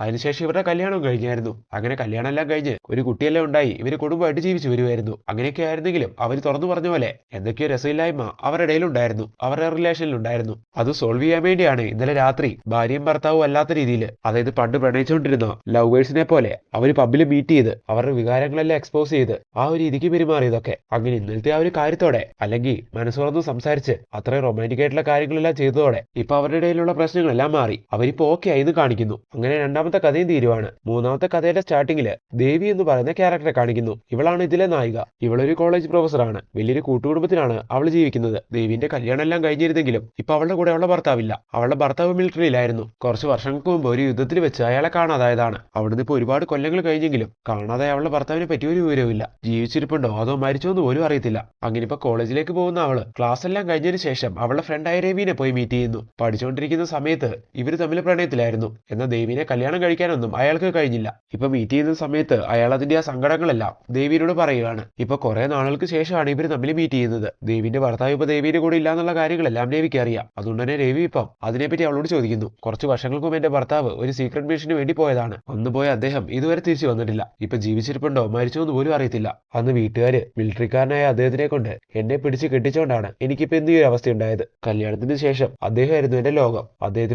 അതിനുശേഷം ഇവരുടെ കല്യാണം കഴിഞ്ഞായിരുന്നു. അങ്ങനെ കല്യാണം എല്ലാം കഴിഞ്ഞ് ഒരു കുട്ടിയെല്ലാം ഉണ്ടായി. ഇവർ കുടുംബമായിട്ട് ജീവിച്ചു വരുമായിരുന്നു അങ്ങനെയൊക്കെ ആയിരുന്നെങ്കിലും അവർ തുറന്നു പറഞ്ഞ പോലെ എന്തൊക്കെയോ രസമില്ലായ്മ അവരുടെ ഇടയിലുണ്ടായിരുന്നു അവരുടെ റിലേഷനിലുണ്ടായിരുന്നു അത് സോൾവ് ചെയ്യാൻ വേണ്ടിയാണ് ഇന്നലെ രാത്രി ഭാര്യയും ഭർത്താവും അല്ലാത്ത രീതിയിൽ അതായത് പണ്ട് പ്രണയിച്ചുകൊണ്ടിരുന്ന ലവേഴ്സിനെ പോലെ അവർ പബ്ബിൽ മീറ്റ് ചെയ്ത് അവരുടെ വികാരങ്ങളെല്ലാം എക്സ്പോസ് ചെയ്ത് ആ ഒരു രീതിക്ക് പെരുമാറിയതൊക്കെ. അങ്ങനെ ഇന്നലത്തെ ആ ഒരു കാര്യത്തോടെ അല്ലെങ്കിൽ മനസ്സുറന്ന് സംസാരിച്ച് അത്രയും റൊമാന്റിക് ആയിട്ടുള്ള കാര്യങ്ങളെല്ലാം ചെയ്തതോടെ ഇപ്പൊ അവരുടെ ഇടയിലുള്ള പ്രശ്നങ്ങളെല്ലാം മാറി. അവരിപ്പോ ഓക്കെ എന്ന് കാണിക്കുന്നു. അങ്ങനെ രണ്ടാമത്തെ കഥയും തീരുവാണ്. മൂന്നാമത്തെ കഥയുടെ സ്റ്റാർട്ടിങ്ങിൽ ദേവി എന്ന് പറയുന്ന ക്യാരക്ടറെ കാണിക്കുന്നു. ഇവളാണ് ഇതിലെ നായിക. ഇവളൊരു കോളേജ് പ്രൊഫസറാണ് വലിയൊരു കൂട്ടുകുടുംബത്തിലാണ് അവൾ ജീവിക്കുന്നത്. ദേവിന്റെ കല്യാണം എല്ലാം കഴിഞ്ഞിരുന്നെങ്കിലും ഇപ്പൊ അവളുടെ കൂടെ അവളുടെ ഭർത്താവില്ല അവളുടെ ഭർത്താവ് മിലിറ്ററിയിലായിരുന്നു കുറച്ച് വർഷങ്ങൾക്ക് മുമ്പ് ഒരു യുദ്ധത്തിൽ വെച്ച് അയാളെ കാണാതായതാണ്. അവിടുന്ന് ഇപ്പൊ ഒരുപാട് കൊല്ലങ്ങൾ കഴിഞ്ഞെങ്കിലും കാണാതെ അവളുടെ ഭർത്താവിനെ പറ്റി ഒരു വിവരവുമില്ല ജീവിച്ചിരിപ്പുണ്ടോ? അതോ മരിച്ചോ എന്ന് പോലും അറിയത്തില്ല. അങ്ങനെ ഇപ്പൊ കോളേജിലേക്ക് പോകുന്ന അവൾ ക്ലാസ് എല്ലാം കഴിഞ്ഞതിന് ശേഷം അവളുടെ ഫ്രണ്ടായ രവീനെ പോയി മീറ്റ് ചെയ്യുന്നു. പഠിച്ചുകൊണ്ടിരിക്കുന്ന സമയത്ത് ഇവർ തമ്മിൽ പ്രണയത്തിലായിരുന്നു. എന്നാൽ ദേവിനെ കല്യാണം കഴിക്കാനൊന്നും അയാൾക്ക് കഴിഞ്ഞില്ല. ഇപ്പൊ മീറ്റ് ചെയ്യുന്ന സമയത്ത് അയാൾ അതിന്റെ ആ സങ്കടങ്ങളെല്ലാം ദേവിയോട് പറയുകയാണ്. ഇപ്പൊ കുറെ നാളുകൾക്ക് ശേഷമാണ് ഇവർ തമ്മിൽ മീറ്റ് ചെയ്യുന്നത്. ദേവിന്റെ ഭർത്താവ് ഇപ്പൊ ദേവിന്റെ കൂടെ ഇല്ല എന്നുള്ള കാര്യങ്ങളെല്ലാം രവിക്ക് അറിയാം. അതുകൊണ്ട് തന്നെ രവി ഇപ്പം അതിനെപ്പറ്റി അവളോട് ചോദിക്കുന്നു. കുറച്ച് വർഷങ്ങൾക്ക് മുമ്പ് എന്റെ ഭർത്താവ് ഒരു സീക്രട്ട് മിഷന് വേണ്ടി പോയതാണ്. അന്ന് പോയ അദ്ദേഹം ഇതുവരെ തിരിച്ചു വന്നിട്ടില്ല. ഇപ്പൊ ജീവിച്ചിരിപ്പുണ്ടോ? മരിച്ചോ എന്ന് പോലും അറിയത്തില്ല. അന്ന് വീട്ടുകാര് മിലിറ്ററിക്കാരനായ അദ്ദേഹത്തിനെ കൊണ്ട് എന്നെ പിടിച്ച് കെട്ടിച്ചുകൊണ്ടാണ് എനിക്കിപ്പോ എന്ത് ഈ അവസ്ഥ ഉണ്ടായത് കല്യാണത്തിന് ശേഷം അദ്ദേഹമായിരുന്നു എന്റെ ലോകം.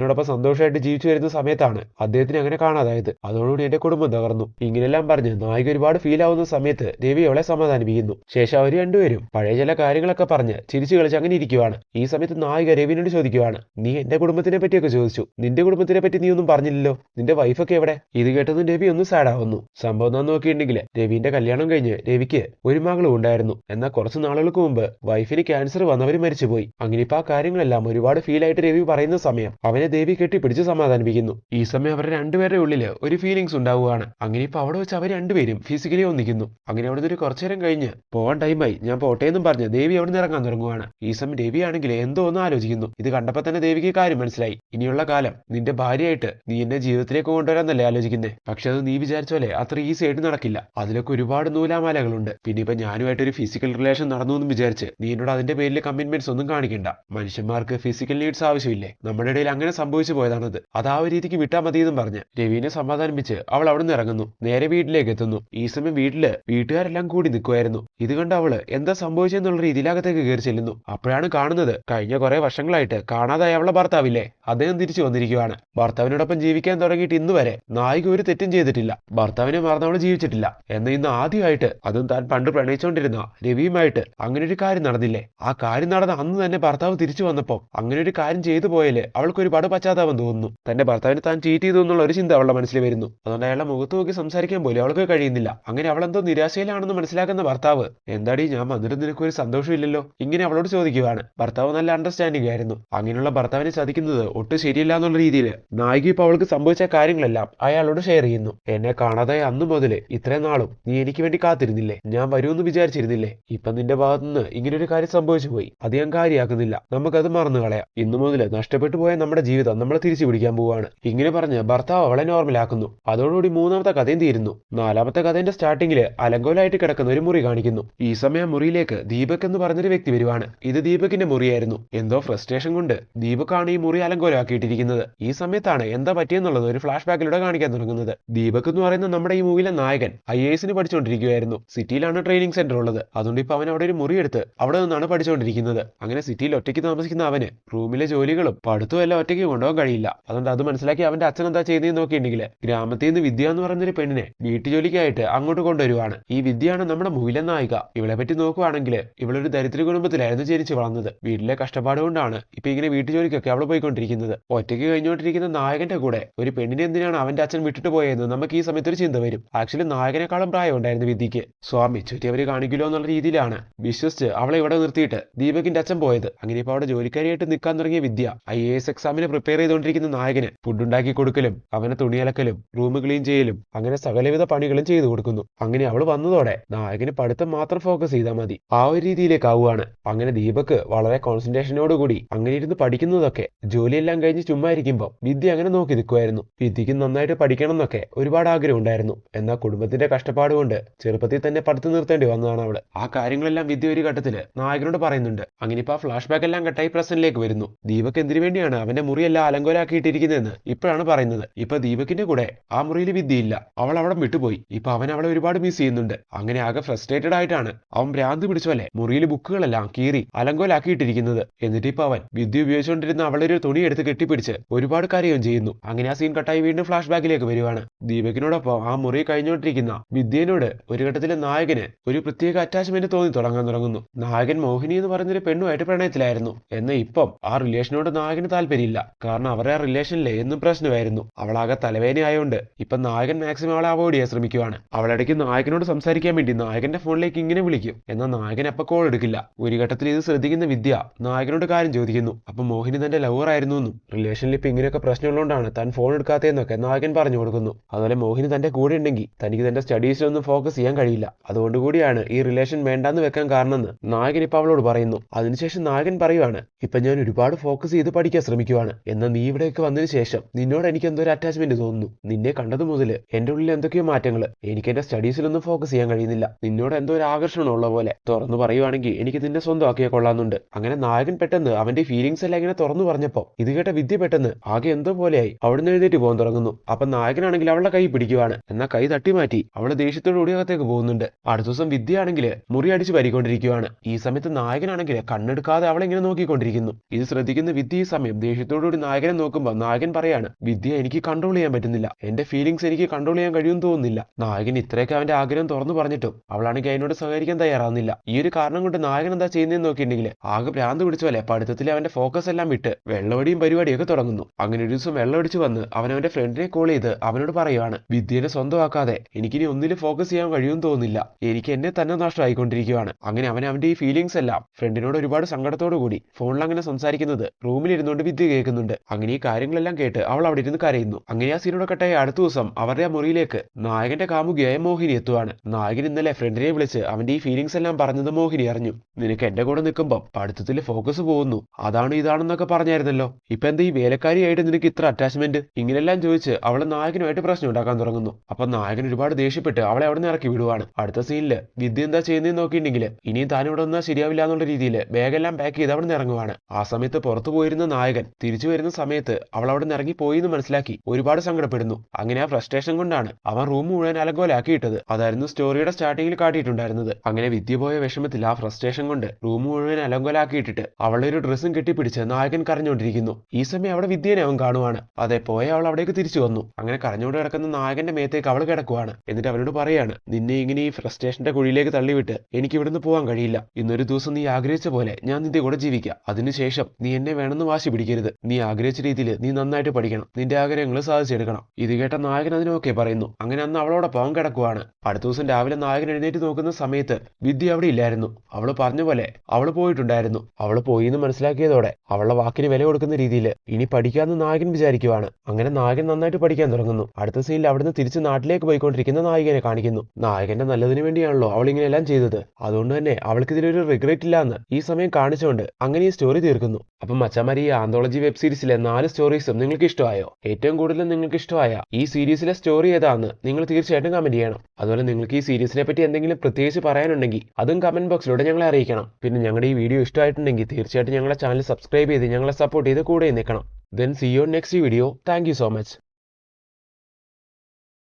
അദ്ദേഹത്തിനോടൊപ്പം സന്തോഷമായിട്ട് ജീവിച്ചു വരുന്ന സമയത്താണ് അദ്ദേഹത്തിന് അങ്ങനെ കാണാതായത് അതോടുകൂടി എന്റെ കുടുംബം തകർന്നു. ഇങ്ങനെല്ലാം പറഞ്ഞ് നായിക ഒരുപാട് ഫീൽ ആവുന്ന സമയത്ത് രവി അവളെ സമാധാനിപ്പിക്കുന്നു. ശേഷം അവർ രണ്ടുപേരും പഴയ ചില കാര്യങ്ങളൊക്കെ പറഞ്ഞ് ചിരിച്ചു കളിച്ച് അങ്ങനെ ഇരിക്കുവാണ്. ഈ സമയത്ത് നായിക രവിനോട് ചോദിക്കുവാണ് നീ എന്റെ കുടുംബത്തിനെ പറ്റിയൊക്കെ ചോദിച്ചു. നിന്റെ കുടുംബത്തിനെ പറ്റി നീ ഒന്നും പറഞ്ഞില്ലല്ലോ? നിന്റെ വൈഫൊക്കെ എവിടെ? ഇത് കേട്ടതും രവി ഒന്ന് സാഡ് ആവുന്നു. സംഭവം എന്താ നോക്കിയിട്ടുണ്ടെങ്കിൽ രവിന്റെ കല്യാണം കഴിഞ്ഞ് രവിക്ക് ഒരു മകളും ഉണ്ടായിരുന്നു. എന്നാൽ കുറച്ച് നാളുകൾക്ക് മുമ്പ് വൈഫിന് ക്യാൻസർ വന്നവർ മരിച്ചുപോയി. അങ്ങനെ ഇപ്പൊ ആ കാര്യങ്ങളെല്ലാം ഒരുപാട് ഫീൽ ആയിട്ട് രവി പറയുന്ന സമയം. അവനെ ദേവി കെട്ടിപ്പിടിച്ച് സമാധാനിപ്പിക്കുന്നു. ഈ സമയം അവരുടെ രണ്ടുപേരുടെ ഉള്ളിൽ ഒരു ഫീലിങ്സ് ഉണ്ടാവുകയാണ്. അങ്ങനെ ഇപ്പൊ അവിടെ വെച്ച് അവർ രണ്ടുപേരും ഫിസിക്കലി ഒന്നിക്കുന്നു. അങ്ങനെ അവിടെ ഒരു കുറച്ചു നേരം കഴിഞ്ഞ് പോവാൻ ടൈമായി ഞാൻ പോട്ടെ എന്നും പറഞ്ഞ് ദേവി അവിടെ നിന്ന് ഇറങ്ങാൻ തുടങ്ങുവാണ്. ഈ സമയം ദേവി ആണെങ്കിൽ എന്തോ ഒന്ന് ആലോചിക്കുന്നു. ഇത് കണ്ടപ്പോ തന്നെ ദേവിക്ക് കാര്യം മനസ്സിലായി. ഇനിയുള്ള കാലം നിന്റെ ഭാര്യയായിട്ട് നീ എന്നെ ജീവിതത്തിലേക്ക് കൊണ്ടുവരാന്നല്ലേ ആലോചിക്കുന്നേ? പക്ഷെ അത് നീ വിചാരിച്ച പോലെ അത്ര ഈസി ആയിട്ട് നടക്കില്ല. അതിലൊക്കെ ഒരുപാട് നൂലാമാലകളുണ്ട്. പിന്നെ ഇപ്പൊ ഞാനുമായിട്ട് ഒരു ഫിസിക്കൽ റിലേഷൻ നടന്നു എന്ന് വിചാരിച്ച് നീ എന്നോട് അതിന്റെ പേരിൽ കമ്മിറ്റ്മെന്റ്സ് ഒന്നും കാണിക്കണ്ട. മനുഷ്യന്മാർക്ക് ഫിസിക്കൽ നീഡ്സ് ആവശ്യമില്ലേ? നമ്മുടെ ഇടയിൽ അങ്ങനെ സംഭവിച്ചു പോയതാണത്. അത് ആ ഒരു രീതിക്ക് വിട്ടാ മതി എന്നും പറഞ്ഞ് രവിനെ സമാധാനിപ്പിച്ച് അവൾ അവിടെ നിന്ന് ഇറങ്ങുന്നു. നേരെ വീട്ടിലേക്ക് എത്തുന്നു. ഈ സമയം വീട്ടിൽ വീട്ടുകാരെല്ലാം കൂടി നിൽക്കുമായിരുന്നു ഇത് കണ്ട് അവൾ എന്താ സംഭവിച്ചെന്നുള്ള രീതിയിലകത്തേക്ക് കയറി ചെല്ലുന്നു. അപ്പോഴാണ് കാണുന്നത് കഴിഞ്ഞ കുറെ വർഷങ്ങളായിട്ട് കാണാതായ അവളെ ഭർത്താവില്ലേ? അദ്ദേഹം തിരിച്ചു വന്നിരിക്കുകയാണ് ഭർത്താവിനോടൊപ്പം ജീവിക്കാൻ തുടങ്ങിയിട്ട് ഇന്ന് വരെ നായിക ഒരു തെറ്റും ചെയ്തിട്ടില്ല. ഭർത്താവിനെ മറന്ന് അവൾ ജീവിച്ചിട്ടില്ല. എന്ന ഇന്ന് ആദ്യമായിട്ട് അതും താൻ പണ്ട് പ്രണയിച്ചുകൊണ്ടിരുന്ന രവിയുമായിട്ട് അങ്ങനെ ഒരു കാര്യം നടന്നില്ലേ? ആ കാര്യം നടന്ന അന്ന് തന്നെ ഭർത്താവ് തിരിച്ചു വന്നപ്പോ അങ്ങനെ ഒരു കാര്യം ചെയ്തു പോയാൽ അവൾക്ക് ഒരുപാട് പശ്ചാത്താപം തോന്നുന്നു. തന്റെ ഭർത്താവിനെ താൻ ചീറ്റ് ചെയ്തു എന്നുള്ള ഒരു ചിന്ത അവളുടെ മനസ്സിൽ വരുന്നു. അതുകൊണ്ട് അയാളെ മുഖത്ത് നോക്കി സംസാരിക്കാൻ പോലും അവൾക്ക് കഴിയുന്നില്ല. അങ്ങനെ അവൾ എന്തോ നിരാശയിലാണെന്ന് മനസ്സിലാക്കുന്ന ഭർത്താവ് എന്താടി ഞാൻ വന്നിട്ട് നിനക്ക് ഒരു സന്തോഷമില്ലല്ലോ? ഇങ്ങനെ അവളോട് ചോദിക്കുവാണ്. ഭർത്താവ് നല്ല അണ്ടർസ്റ്റാൻഡിംഗ് ആയിരുന്നു. അങ്ങനെയുള്ള ഭർത്താവിനെ ചതിക്കുന്നത് ഒട്ടും ശരിയല്ല എന്നുള്ള രീതിയിൽ നായിക ഇപ്പൊ അവൾക്ക് സംഭവിച്ച കാര്യങ്ങളെല്ലാം അയാളോട് ഷെയർ ചെയ്യുന്നു. എന്നെ കാണാതെ അന്നു മുതൽ ഇത്രയും നാളും നീ എനിക്ക് വേണ്ടി കാത്തിരുന്നില്ലേ? ഞാൻ വരുമെന്ന് വിചാരിച്ചിരുന്നില്ലേ? ഇപ്പൊ നിന്റെ ഭാഗത്തുനിന്ന് ഇങ്ങനെ ഒരു കാര്യം സംഭവിച്ചു പോയി അത് ഞാൻ കാര്യമാക്കുന്നില്ല നമുക്കത് മറന്നു കളയാം ഇന്നു മുതൽ നഷ്ടപ്പെട്ടു പോയ നമ്മുടെ ജീവിതം നമ്മളെ തിരിച്ചു പിടിക്കാൻ പോവാണ്. ഇങ്ങനെ പറഞ്ഞ് ഭർത്താവ് അവളെ നോർമലാക്കുന്നു അതോടുകൂടി മൂന്നാമത്തെ കഥയും തീരുന്നു. നാലാമത്തെ കഥയുടെ സ്റ്റാർട്ടിങ്ങിൽ അലങ്കോലായിട്ട് കിടക്കുന്ന ഒരു മുറി കാണിക്കുന്നു. ഈ സമയം മുറിയിലേക്ക് ദീപക് എന്ന് പറഞ്ഞൊരു വ്യക്തി വരുവാണ്. ഇത് ദീപകിന്റെ മുറിയായിരുന്നു. എന്തോ ഫ്രസ്ട്രേഷൻ കൊണ്ട് ദീപക്കാണ് ഈ മുറി അലങ്കോലമാക്കിയിട്ടിരിക്കുന്നത് ഈ സമയത്താണ് എന്താ പറ്റിയെന്നുള്ളത് ഒരു ഫ്ലാഷ് ബാക്കിലൂടെ കാണിക്കാൻ തുടങ്ങുന്നത്. ദീപക് എന്ന് പറയുന്ന നമ്മുടെ ഈ മൂവിയിലെ നായകൻ ഐ എസിന് പഠിച്ചുകൊണ്ടിരിക്കുകയായിരുന്നു സിറ്റിയിലാണ് ട്രെയിനിങ് സെന്റർ ഉള്ളത്. അതുകൊണ്ട് ഇപ്പൊ അവൻ അവിടെ ഒരു മുറി എടുത്ത് അവിടെ നിന്നാണ് പഠിച്ചുകൊണ്ടിരിക്കുന്നത് അങ്ങനെ സിറ്റിയിൽ ഒറ്റയ്ക്ക് താമസിക്കുന്ന അവന് റൂമിലെ ജോലികളും പഠിത്തവും എല്ലാം ഒറ്റയ്ക്ക് കൊണ്ടുപോകാൻ കഴിയില്ല. അതുകൊണ്ട് അത് മനസ്സിലാക്കി അവന്റെ അച്ഛൻ എന്താ ചെയ്യുന്നതെന്ന് നോക്കിയിട്ടുണ്ടെങ്കിൽ ഗ്രാമത്തിൽ നിന്ന് വിദ്യ എന്ന് പറയുന്നൊരു പെണ്ണിനെ വീട്ടുജോലിക്കായിട്ട് അങ്ങോട്ട് കൊണ്ടുവരുവാണ്. ഈ വിദ്യയാണ് നമ്മുടെ മൂവിലെ നായിക. ഇവളെ പറ്റി നോക്കുവാണെങ്കിൽ ഇവളൊരു ദരിദ്ര കുടുംബത്തിലായിരുന്നു ജനിച്ചു വളർന്നത്. വീട്ടിലെ കഷ്ടപ്പാട് കൊണ്ടാണ് ഇപ്പൊ ഇങ്ങനെ വീട്ടുജോലിക്കൊക്കെ അവൾ പോയിക്കൊണ്ടിരിക്കുന്നത്. ഒറ്റയ്ക്ക് കഴിഞ്ഞുകൊണ്ടിരിക്കുന്ന നായകന്റെ കൂടെ ഒരു പെണ്ണിനെ എന്തിനാണ് അവന്റെ അച്ഛൻ വിട്ടിട്ട് പോയതെന്ന് നമുക്ക് ഈ സമയത്ത് ഒരു ചിന്ത വരും. ആക്ച്വലി നായകനെക്കാളും പ്രായം ഉണ്ടായിരുന്നു വിദ്യക്ക് സ്വാമി ചുറ്റി അവർ കാണിക്കില്ലോ എന്നുള്ള രീതിയിലാണ് വിശ്വസിച്ച് അവളെ ഇവിടെ നിർത്തിയിട്ട് ദീപകിന്റെ അച്ഛൻ പോയത്. അങ്ങനെ ഇപ്പൊ അവിടെ ജോലിക്കാരിയായിട്ട് നിൽക്കാൻ തുടങ്ങിയ വിദ്യ. ഐ എ എസ് എക്സാമിന് പ്രിപ്പയർ ചെയ്തുകൊണ്ടിരിക്കുന്ന നായകന് ഫുഡ് ഉണ്ടാക്കി കൊടുക്കലും അവനെ തുണിയലക്കലും റൂം ക്ലീൻ ചെയ്യലും അങ്ങനെ സകലവിധ പണികളും ചെയ്തു കൊടുക്കുന്നു. അങ്ങനെ അവൾ വന്നതോടെ നായകന് പഠിത്തം മാത്രം ഫോക്കസ് ചെയ്താൽ മതി. ആ ഒരു രീതിയിലേക്ക് ആവുകയാണ് അങ്ങനെ ദീപക് വളരെ കോൺസെൻട്രേഷനോടുകൂടി അങ്ങനെ ഇരുന്ന് പഠിക്കുന്നതൊക്കെ ജോലിയെല്ലാം കഴിഞ്ഞ് ചുമ്മാ ഇരിക്കുമ്പോൾ വിദ്യ അങ്ങനെ നോക്കി നിൽക്കുമായിരുന്നു വിദ്യക്ക് നന്നായിട്ട് പഠിക്കണം എന്നൊക്കെ ഒരുപാട് ആഗ്രഹം ഉണ്ടായിരുന്നു. എന്നാൽ കുടുംബത്തിന്റെ കഷ്ടപ്പാട് കൊണ്ട് ചെറുപ്പത്തിൽ തന്നെ പഠിത്തം നിർത്തേണ്ടി വന്നതാണ് അവൾ. ആ കാര്യങ്ങളെല്ലാം വിദ്യ ഒരു ഘട്ടത്തിൽ നായകനോട് പറയുന്നുണ്ട്. അങ്ങനെ ഇപ്പൊ ആ ഫ്ലാഷ് ബാക്ക് എല്ലാം കട്ടായി പ്രസന്റിലേക്ക് വരുന്നു. ദീപക് എന്തിനു വേണ്ടിയാണ് അവന്റെ മുറിയെല്ലാം അലങ്കോലാക്കിയിട്ടിരിക്കുന്നതെന്ന് ഇപ്പോഴാണ് പറയുന്നത്. ഇപ്പൊ ദീപകിന്റെ കൂടെ ആ മുറിയിൽ വിദ്യയില്ല. അവൾ അവിടെ വിട്ടുപോയി. ഇപ്പൊ അവൻ അവളെ ഒരുപാട് മിസ് ചെയ്യുന്നുണ്ട്. അങ്ങനെ ആകെ ഫ്രസ്ട്രേറ്റഡ് ആയിട്ടാണ് അവൻ ഭ്രാന്ത് പിടിച്ചോലെ മുറിയിൽ ബുക്കുകളെല്ലാം കീറി അലങ്കോലാക്കിയിട്ടിരിക്കുന്നത്. എന്നിട്ട് ഇപ്പൊ അവൻ വിദ്യ ഉപയോഗിച്ചുകൊണ്ടിരുന്ന അവളെ ഒരു തുണി എടുത്ത് കെട്ടിപ്പിടിച്ച് ഒരുപാട് കാര്യവും ചെയ്യുന്നു. അങ്ങനെ ആ സീൻ കട്ടായി വീണ്ടും ഫ്ലാഷ് ബാക്കിലേക്ക് വരുവാണ്. ദീപകിനോടൊപ്പം ആ മുറി കഴിഞ്ഞുകൊണ്ടിരിക്കുന്ന വിദ്യനോട് ഒരു ഘട്ടത്തിലെ നായകന് ഒരു പ്രത്യേക അറ്റാച്ച്മെന്റ് തോന്നി തുടങ്ങാൻ തുടങ്ങുന്നു. നായകൻ മോഹിനി എന്ന് പറയുന്നൊരു പെണ്ണുമായിട്ട് പ്രണയത്തിലായിരുന്നു. എന്നാൽ ഇപ്പം ആ റിലേഷനോട് നായകന് താല്പര്യമില്ല. കാരണം അവരുടെ റിലേഷനിലെ എന്നും പ്രശ്നമായിരുന്നു. അവളാകെ തലവേദനയായോണ്ട് ഇപ്പൊ നായകൻ മാക്സിമം അവളെ അവോയ്ഡ് ചെയ്യാൻ ശ്രമിക്കുവാണ്. അവളിടയ്ക്ക് നായകനോട് സംസാരിക്കാൻ വേണ്ടി നായകന്റെ ഫോണിലേക്ക് ഇങ്ങനെ വിളിക്കും. എന്നാൽ നായകൻ അപ്പൊ കോൾ എടുക്കില്ല. ഒരു ഘട്ടത്തിൽ ഇത് ശ്രദ്ധിക്കുന്ന വിദ്യ നായകനോട് കാര്യം ചോദിക്കുന്നു. അപ്പൊ മോഹിനി തന്റെ ലവർ ആയിരുന്നു എന്നും റിലേഷനിൽ ഇപ്പൊ ഇങ്ങനെയൊക്കെ പ്രശ്നമുള്ളതുകൊണ്ടാണ് താൻ ഫോൺ എടുക്കാത്തതെന്നൊക്കെ നായകൻ പറഞ്ഞു കൊടുക്കുന്നു. അതുപോലെ മോഹിനി തന്റെ കൂടെ ഉണ്ടെങ്കിൽ തനിക്ക് തന്റെ സ്റ്റഡീസിലൊന്നും ഫോക്കസ് ചെയ്യാൻ കഴിയില്ല. അതുകൊണ്ട് കൂടിയാണ് ഈ റിലേഷൻ വേണ്ടാന്ന് വെക്കാൻ കാരണമെന്ന് നായകൻ ഇപ്പൊ അവളോട് പറയുന്നു. അതിനുശേഷം നായകൻ പറയുവാണ് ഇപ്പൊ ഞാൻ ഒരുപാട് ഫോക്കസ് ചെയ്ത് പഠിക്കാൻ ശ്രമിക്കുവാണ്. എന്നാൽ നീ ഇവിടേക്ക് വന്നതിന് ശേഷം നിന്നോട് എനിക്ക് എന്തോ ഒരു അറ്റാച്ച്മെന്റ് തോന്നുന്നു? നിന്നെ കണ്ടത് മുതൽ എന്റെ ഉള്ളിൽ എന്തൊക്കെയോ മാറ്റങ്ങൾ എനിക്ക് എന്റെ സ്റ്റഡീസിലൊന്നും ഫോക്കസ് ചെയ്യാൻ കഴിയുന്നില്ല. നിന്നോട് എന്തോ ഒരു ആകർഷണം ഉള്ള പോലെ. തുറന്നു പറയുവാണെങ്കിൽ എനിക്ക് നിന്നെ സ്വന്തമാക്കിയാൽ കൊള്ളാന്നുണ്ട് അങ്ങനെ നായകൻ പെട്ടെന്ന് അവന്റെ ഫീലിംഗ്സ് എല്ലാം ഇങ്ങനെ തുറന്നു പറഞ്ഞപ്പോ ഇത് കേട്ട വിദ്യ പെട്ടെന്ന് ആകെ എന്തോ പോലെയായി. അവിടുന്ന് എഴുന്നേറ്റ് പോകാൻ തുടങ്ങുന്നു. അപ്പൊ നായകനാണെങ്കിൽ അവളുടെ കൈ പിടിക്കുവാണ്. എന്നാൽ കൈ തട്ടി മാറ്റി അവളെ ദേഷ്യത്തോട് കൂടി അകത്തേക്ക് പോകുന്നുണ്ട്. അടുത്ത ദിവസം വിദ്യ ആണെങ്കിൽ മുറി അടിച്ച് പരിക്കൊണ്ടിരിക്കുവാണ്. ഈ സമയത്ത് നായകനാണെങ്കിൽ കണ്ണെടുക്കാതെ അവളെ ഇങ്ങനെ നോക്കിക്കൊണ്ടിരിക്കുന്നു. ഇത് ശ്രദ്ധിക്കുന്ന വിദ്യ ഈ സമയം ദേഷ്യത്തോടുകൂടി നായകനെ നോക്കുമ്പോൾ നായകൻ പറയാണ് വിദ്യ എനിക്ക് കൺട്രോൾ ചെയ്യാൻ പറ്റുന്നില്ല. എന്റെ ഫീലിങ്സ് എനിക്ക് കൺട്രോൾ ചെയ്യാൻ കഴിയുമെന്ന് തോന്നുന്നില്ല. നായകൻ ഇത്രയൊക്കെ അവന്റെ ആഗ്രഹം തുറന്നു പറഞ്ഞിട്ടും അവളാണെങ്കിൽ അതിനോട് സഹകരിക്കാൻ തയ്യാറാവുന്നില്ല. ഈ ഒരു കാരണം കൊണ്ട് നായകൻ എന്താ ചെയ്യുന്നതെന്ന് നോക്കിയിട്ടുണ്ടെങ്കിൽ ആകെ ഭ്രാന്ത് പിടിച്ച പോലെ പഠിത്തത്തിൽ അവന്റെ ഫോക്കസ് എല്ലാം വിട്ട് വെള്ളവടിയും പരിപാടിയൊക്കെ തുടങ്ങുന്നു. അങ്ങനെ ഒരു ദിവസം വെള്ളമടിച്ച് വന്ന് അവൻ അവന്റെ ഫ്രണ്ടിനെ കോൾ ചെയ്ത് അവനോട് പറയുവാണ് വിദ്യനെ സ്വന്തമാക്കാതെ എനിക്കിനി ഒന്നിലും ഫോക്കസ് ചെയ്യാൻ കഴിയുമെന്ന് തോന്നുന്നില്ല. എനിക്ക് എന്നെ തന്നെ നഷ്ടമായിക്കൊണ്ടിരിക്കുകയാണ് അങ്ങനെ അവൻ അവന്റെ ഈ ഫീലിങ്സ് എല്ലാം ഫ്രണ്ടിനോട് ഒരുപാട് സങ്കടത്തോടു കൂടി ഫോണിൽ അങ്ങനെ സംസാരിക്കുന്നത് റൂമിലിരുന്നുകൊണ്ട് വിദ്യ കേൾക്കുന്നുണ്ട്. അങ്ങനെ ഈ കാര്യങ്ങളെല്ലാം കേട്ട് അവൾ അവിടെ ഇരുന്ന് കരയുന്നു. അങ്ങനെ ആ സീനോടെ കട്ടായ അടുത്ത ദിവസം അവരുടെ ആ മുറിയിലേക്ക് നായകന്റെ കാമുകിയായ മോഹിനി എത്തുവാണ്. നായകൻ ഇന്നലെ ഫ്രണ്ടിനെ വിളിച്ച് അവന്റെ ഈ ഫീലിംഗ്സ് എല്ലാം പറഞ്ഞത് മോഹിനി അറിഞ്ഞു. നിനക്ക് എന്റെ കൂടെ നിൽക്കുമ്പോൾ പഠിത്തത്തിൽ ഫോക്കസ് പോകുന്നു. അതാണ് ഇതാണെന്നൊക്കെ പറഞ്ഞായിരുന്നല്ലോ. ഇപ്പൊ എന്താ ഈ വേലക്കാരിയായിട്ട് നിനക്ക് ഇത്ര അറ്റാച്ച്മെന്റ് ഇങ്ങനെല്ലാം ചോദിച്ച് അവളെ നായകനുമായിട്ട് പ്രശ്നം ഉണ്ടാക്കാൻ തുടങ്ങുന്നു. അപ്പൊ നായകൻ ഒരുപാട് ദേഷ്യപ്പെട്ട് അവളെ അവിടെ നിന്ന് ഇറക്കി വിടുവാണ്. അടുത്ത സീനിൽ വിദ്യ എന്താ ചെയ്യുന്നതെന്ന് നോക്കിയിട്ടുണ്ടെങ്കിൽ ഇനിയും താൻ ഇവിടെ ശരിയാവില്ല എന്നുള്ള രീതിയിൽ ബാഗെല്ലാം പാക്ക് ചെയ്ത് അവിടെ നിന്ന് ഇറങ്ങുവാണ്. ആ സമയത്ത് പുറത്തു പോയിരുന്ന നായകൻ തിരിച്ചു വരുന്ന സമയത്ത് അവൾ അവിടെ നിന്ന് ഇറങ്ങി പോയി എന്ന് മനസ്സിലാക്കി. ഒരുപാട് സങ്കടപ്പെടുന്നു. അങ്ങനെ ആ ഫ്രസ്ട്രേഷൻ കൊണ്ടാണ് അവൻ റൂം മുഴുവൻ അലങ്കോലാക്കിയിട്ടത്. അതായിരുന്നു സ്റ്റോറിയുടെ സ്റ്റാർട്ടിങ്ങിൽ കാട്ടിയിട്ടുണ്ടായിരുന്നത്. അങ്ങനെ വിദ്യ പോയ വിഷമത്തിൽ ആ ഫ്രസ്ട്രേഷൻ കൊണ്ട് റൂം മുഴുവൻ അലങ്കോലാക്കിയിട്ടിട്ട് അവളുടെ ഒരു ഡ്രസ്സും കെട്ടിപ്പിടിച്ച് നായകൻ കരഞ്ഞുകൊണ്ടിരിക്കുന്നു. ഈ സമയം അവിടെ വിദ്യനെ അവൻ കാണുവാണ്. അതെ പോയ അവൾ അവിടേക്ക് തിരിച്ചു വന്നു. അങ്ങനെ കരഞ്ഞുകൊണ്ട് കിടക്കുന്ന നായകന്റെ മേത്തേക്ക് അവൾ കിടക്കുവാണ്. എന്നിട്ട് അവനോട് പറയാണ് നിന്നെ ഇങ്ങനെ ഈ ഫ്രസ്ട്രേഷന്റെ കുഴിയിലേക്ക് തള്ളിവിട്ട് എനിക്ക് ഇവിടുന്ന് പോകാൻ കഴിയില്ല. ഇന്നൊരു ദിവസം നീ ആഗ്രഹിച്ച പോലെ ഞാൻ നിന്റെ കൂടെ ജീവിക്കാം. അതിനുശേഷം നീ എന്നെ വേണമെന്ന് വാശി പിടിക്കരുത്. നീ ആഗ്രഹിച്ച രീതിയിൽ നീ നന്നായിട്ട് പഠിക്കണം. നിന്റെ ആഗ്രഹങ്ങൾ സാധിച്ചെടുക്കണം ഇത് കേട്ട നായകൻ അതിനൊക്കെ പറയുന്നു. അങ്ങനെ അന്ന് അവളോടൊപ്പം കിടക്കുവാണ്. അടുത്ത ദിവസം രാവിലെ നായകൻ എഴുന്നേറ്റ് നോക്കുന്ന സമയത്ത് വിദ്യ അവിടെ ഇല്ലായിരുന്നു. അവൾ പറഞ്ഞ പോലെ അവൾ പോയിട്ടുണ്ടായിരുന്നു. അവൾ പോയി എന്ന് മനസ്സിലാക്കിയതോടെ അവളുടെ വാക്കിന് വില കൊടുക്കുന്ന രീതിയിൽ ഇനി പഠിക്കാമെന്ന് നായകൻ വിചാരിക്കുവാണ്. അങ്ങനെ നായകൻ നന്നായിട്ട് പഠിക്കാൻ തുടങ്ങുന്നു. അടുത്ത സീനിൽ അവിടുന്ന് തിരിച്ച് നാട്ടിലേക്ക് പോയിക്കൊണ്ടിരിക്കുന്ന നായികനെ കാണിക്കുന്നു. നായകന്റെ നല്ലതിനു വേണ്ടിയാണല്ലോ അവൾ ഇങ്ങനെയെല്ലാം ചെയ്തത്. അതുകൊണ്ട് തന്നെ അവൾക്ക് ഇതിലൊരു റിഗ്രറ്റ് ഇല്ലാന്ന് ഈ സമയം കാണിച്ചുകൊണ്ട് അങ്ങനെ ഈ സ്റ്റോറി തീർക്കുന്നു. അപ്പം മച്ചമാരി ഈ ആന്തോളജി വെബ് സീരീസിലെ നാല് സ്റ്റോറീസും നിങ്ങൾക്ക് ഇഷ്ടമായോ? ഏറ്റവും കൂടുതൽ നിങ്ങൾക്ക് ഇഷ്ടമായ ഈ സീരീസിലെ സ്റ്റോറി ഏതാന്ന് നിങ്ങൾ തീർച്ചയായിട്ടും കമന്റ് ചെയ്യണം. അതുപോലെ നിങ്ങൾക്ക് ഈ സീരീസിനെ പറ്റി എന്തെങ്കിലും പ്രത്യേകിച്ച് പറയാനുണ്ടെങ്കിൽ അതും കമന്റ് ബോക്സിലൂടെ ഞങ്ങളെ അറിയിക്കണം. പിന്നെ ഞങ്ങളുടെ ഈ വീഡിയോ ഇഷ്ടമായിട്ടുണ്ടെങ്കിൽ തീർച്ചയായിട്ടും ഞങ്ങളുടെ ചാനൽ സബ്സ്ക്രൈബ് ചെയ്ത് ഞങ്ങളെ സപ്പോർട്ട് ചെയ്ത് കൂടെ നിൽക്കണം. Then see you next video thank so much